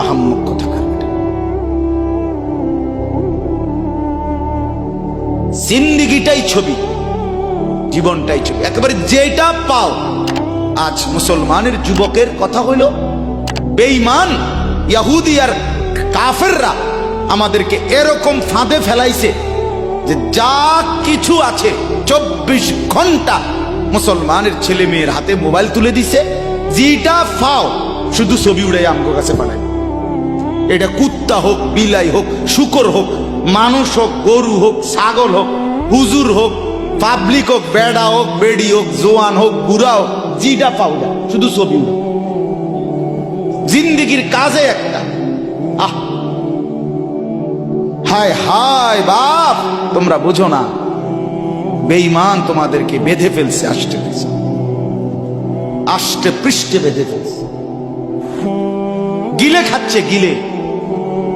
আহাম্মক কোথাকার জিন্দিগিটাই ছবি, জীবনটাই ছবি। একেবারে যেটা পাও। আজ মুসলমানের যুবকের কথা হইল, বেঈমান, ইয়াহুদি আর কাফেররা আমাদেরকে এরকম ফাঁদে ফেলাইছে যে যা কিছু আছে, চব্বিশ ঘণ্টা মুসলমানের ছেলে মেয়ের হাতে মোবাইল তুলে দিছে। যেটা ফাও শুধু ছবি উড়াই আমগো কাছে পাঠায়। এটা কুত্তা হোক, বিলাই হোক, শুকর হোক, মানুষ হোক, গরু হোক, ছাগল হোক, হুজুর হোক পাবলিক হোক, বেড়া হোক, বেড়ি হোক, জোয়ান হোক, বুড়া হোক জিটা পাউডা শুধু ছবি জিন্দিগির কাজে একটা। আহ! হায় হায়, বাপ! তোমরা বুঝো না, বেঈমান তোমাদেরকে বেঁধে ফেলছে আষ্টে পৃষ্ঠে আষ্টে পৃষ্ঠে বেঁধে ফেলছে। গিলে খাচ্ছে গিলে।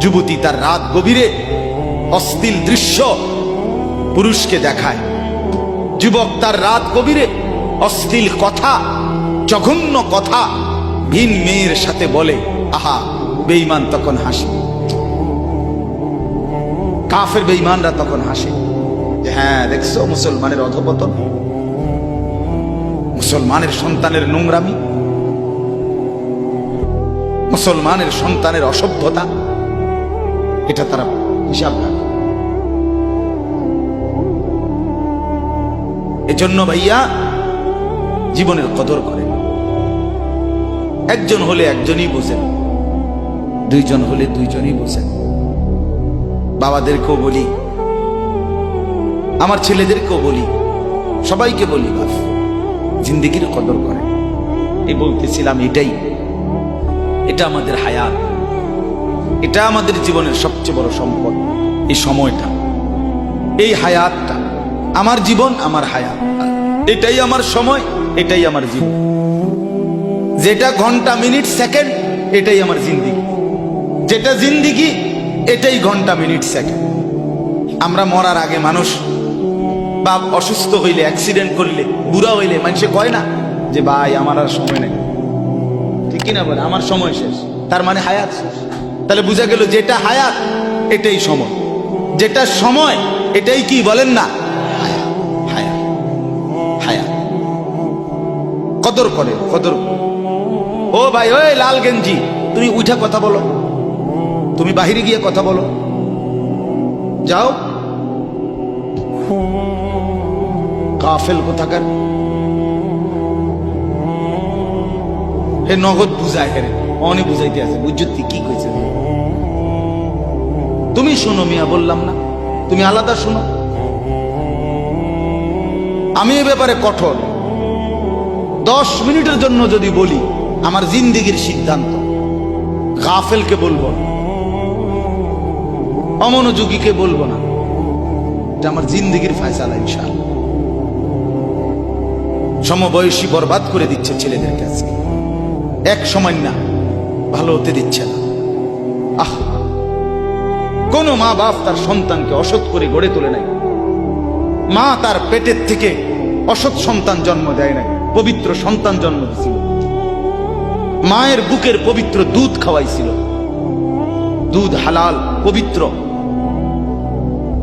যুবতী তার রাত গভীরে অস্থিল দৃশ্য পুরুষকে দেখায়। যুবক তার রাত গভীরে অস্থিল কথা, জঘন্য কথা ভিন মেয়ের সাথে বলে, আহা, বেঈমান তখন হাসে। কাফের বেঈমানরা তখন হাসে যে হ্যাঁ দেখছ মুসলমানের অধপতন? মুসলমানের সন্তানের নোংরামি? মুসলমানের সন্তানের অসভ্যতা? এটা তারা হিসাব রাখে এজন্য ভাইয়া জীবনের কদর করেন। একজন হলে একজনই বোঝেন, দুইজন হলে দুইজনই বোঝেন। বাবাদেরকেও বলি, আমার ছেলেদেরকেও বলি, সবাইকে বলি, বাপ, জিন্দিগির কদর করেন। এই বলতেছিলাম এটাই, এটা আমাদের হায়াত। এটা আমাদের জীবনের সবচেয়ে বড় সম্পদ, এই সময়টা, এই হায়াতটা। আমার জীবন, আমার হায়াত। এটাই আমার সময়, এটাই আমার জীবন। যেটা ঘণ্টা, মিনিট, সেকেন্ড, এটাই আমার জিন্দিগি। যেটা জিন্দিগি, এটাই ঘণ্টা, মিনিট, সেকেন্ড। আমরা মরার আগে মানুষ বা অসুস্থ হইলে অ্যাক্সিডেন্ট করলে, বুড়া হইলে, মানুষে কয় না যে, ভাই, আমার আর সময় নেই। ঠিক কিনা বলে? আমার সময় শেষ। তার মানে হায়াত শেষ। তাহলে বোঝা গেল যেটা হায়াত, এটাই সময়। যেটা সময়, এটাই কি বলেন না? কদর করে, কদর। ও ভাই, ওই লাল গেঞ্জি, তুমি উঠা কথা বলো। তুমি বাহিরে গিয়ে কথা বলো। যাও। কাফেল কোথাকার? হে নগদ বুঝায় হেরে অনেক বুঝাইতে আছে বুঝতি কি কইছে তুমি শোনো মিয়া, বললাম না। তুমি আলাদা শোনো। আমি এ ব্যাপারে কঠোর। দশ মিনিটের জন্য যদি বলি, আমার জিন্দিগির সিদ্ধান্ত। গাফেলকে বলব অমনোযোগীকে বলব না। এটা আমার জিন্দিগির ফায়সালা ইনশাল সমবয়সী বরবাদ করে দিচ্ছে ছেলেদের কাছে এক সময় না, ভালো হতে দিচ্ছে না। কোন মা বাপ তার সন্তানকে অসৎ করে গড়ে তোলে নাই। মা তার পেটের থেকে অসৎ সন্তান জন্ম দেয় নাই, পবিত্র সন্তান জন্ম দিয়েছিল মায়ের বুকের পবিত্র দুধ খাওয়াইছিল। দুধ হালাল, পবিত্র।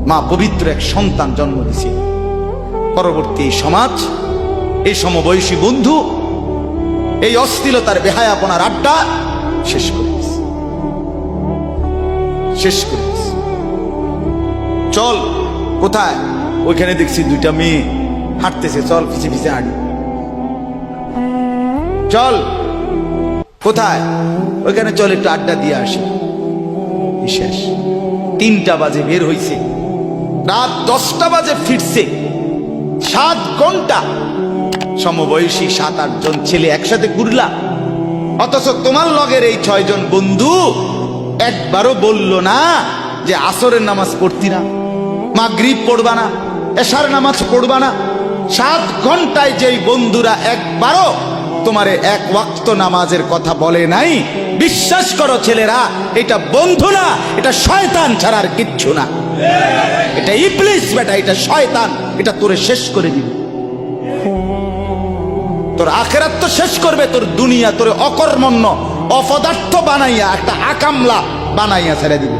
মা পবিত্র এক সন্তান জন্ম দিয়েছিল পরবর্তী সমাজ, এই সমবয়সী বন্ধু, এই অস্থিলতার বেহায়াপনার আড্ডা শেষ করে শেষ করে। চল, কোথায়? ওইখানে দেখছি দুইটা মেয়ে হাঁটতেছে। চল, পিছে পিছে হাঁটি। চল, কোথায়? ওইখানে চল, একটু আড্ডা দিয়ে আসি। শেষ। তিনটা বাজে বের হইছে। রাত দশটা বাজে ফিরছে। সাত ঘণ্টা। সমবয়সী সাত আটজন ছেলে একসাথে ঘুরলা। অথচ তোমার লগের এই ছয়জন বন্ধু একবারও বলল না যে আসরের নামাজ পড়তি না। মাগরিব পড়বা না, এশার নামাজ পড়বা না। সাত ঘন্টায় যেই বন্ধুরা একবারও তোমারে এক ওয়াক্ত নামাজের কথা বলে নাই, বিশ্বাস করো ছেলেরা, এটা বন্ধু না, এটা শয়তান ছাড়ার কিচ্ছু না। এটা ইবলিস বেটা, এটা শয়তান, এটা তোরে শেষ করে দিবে। তোর আখেরাত তো শেষ করবে, তোর দুনিয়া তোর অকর্মণ্য, অপদার্থ বানাইয়া, একটা আকামলা বানাইয়া ছেড়ে দিবে।